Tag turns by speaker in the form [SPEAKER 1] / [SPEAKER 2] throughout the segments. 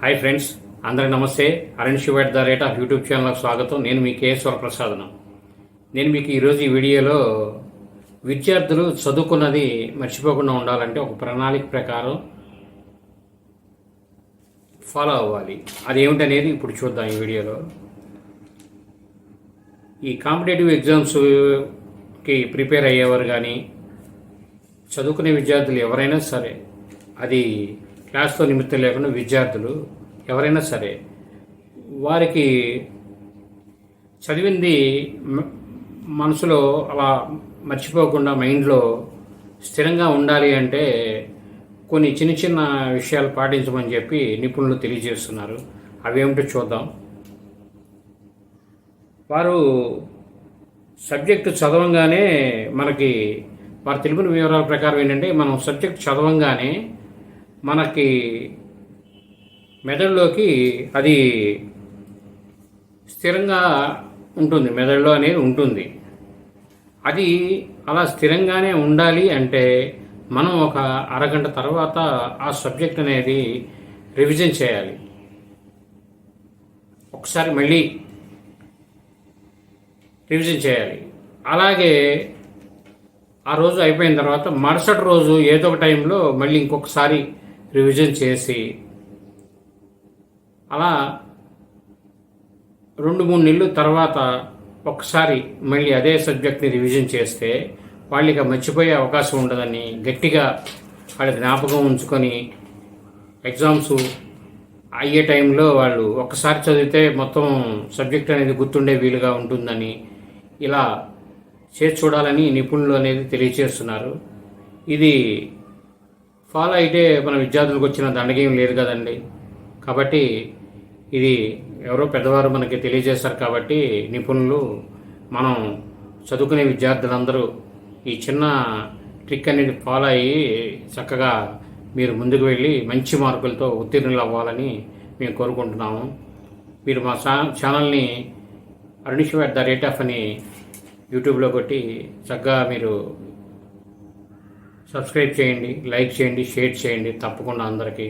[SPEAKER 1] Hi friends అందరికి నమస్తే. Aran Shiva at the rate of YouTube ఛానల్కి స్వాగతం. నేను మీ కేఎస్వర ప్రసాదన. నేను మీకు ఈరోజు ఈ వీడియోలో విద్యార్థులు చదువుకున్నది మర్చిపోకుండా ఉండాలంటే ఒక ప్రణాళిక ప్రకారం ఫాలో అవ్వాలి. అది ఏమిటనేది ఇప్పుడు చూద్దాం ఈ వీడియోలో. ఈ కాంపిటేటివ్ ఎగ్జామ్స్కి ప్రిపేర్ అయ్యేవారు కానీ చదువుకునే విద్యార్థులు ఎవరైనా సరే అది క్లాస్తో నిమిత్తం లేకుండా విద్యార్థులు ఎవరైనా సరే వారికి చదివింది మనసులో అలా మర్చిపోకుండా మైండ్లో స్థిరంగా ఉండాలి అంటే కొన్ని చిన్న చిన్న విషయాలు పాటించమని చెప్పి నిపుణులు తెలియజేస్తున్నారు. అవేమిటో చూద్దాం. వారు సబ్జెక్టు చదవంగానే మనకి వారు తెలిపిన వివరాల ప్రకారం ఏంటంటే మనం సబ్జెక్ట్ చదవంగానే మనకి మెదడులోకి అది స్థిరంగా ఉంటుంది మెదడులో అనేది ఉంటుంది. అది అలా స్థిరంగానే ఉండాలి అంటే మనం ఒక అరగంట తర్వాత ఆ సబ్జెక్ట్ అనేది రివిజన్ చేయాలి. ఒకసారి మళ్ళీ రివిజన్ చేయాలి. అలాగే ఆ రోజు అయిపోయిన తర్వాత మరుసటి రోజు ఏదో ఒక టైంలో మళ్ళీ ఇంకొకసారి రివిజన్ చేసి అలా రెండు మూడు నెలలు తర్వాత ఒకసారి మళ్ళీ అదే సబ్జెక్ట్ని రివిజన్ చేస్తే వాళ్ళకి మర్చిపోయే అవకాశం ఉండదని గట్టిగా వాళ్ళ జ్ఞాపకం ఉంచుకొని ఎగ్జామ్స్ అయ్యే టైంలో వాళ్ళు ఒక్కసారి చదివితే మొత్తం సబ్జెక్ట్ అనేది గుర్తుండే వీలుగా ఉంటుందని ఇలా చేసి చూడాలని నిపుణులు అనేది తెలియజేస్తున్నారు ఇది ఫాలో అయితే మన విద్యార్థులకు వచ్చిన దండగేం లేదు కదండి. కాబట్టి ఇది ఎవరో పెద్దవారు మనకి తెలియజేశారు కాబట్టి నిపుణులు మనం చదువుకునే విద్యార్థులందరూ ఈ చిన్న ట్రిక్ అనేది ఫాలో అయ్యి చక్కగా మీరు ముందుకు వెళ్ళి మంచి మార్కులతో ఉత్తీర్ణులు అవ్వాలని మేము కోరుకుంటున్నాము. మీరు మా ఛానల్ని Arunish at the rate of అని యూట్యూబ్లో కొట్టి చక్కగా మీరు సబ్స్క్రైబ్ చేయండి లైక్ చేయండి షేర్ చేయండి తప్పకుండా అందరికీ.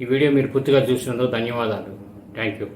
[SPEAKER 1] ఈ వీడియో మీరు పూర్తిగా చూసినందుకు ధన్యవాదాలు. Thank you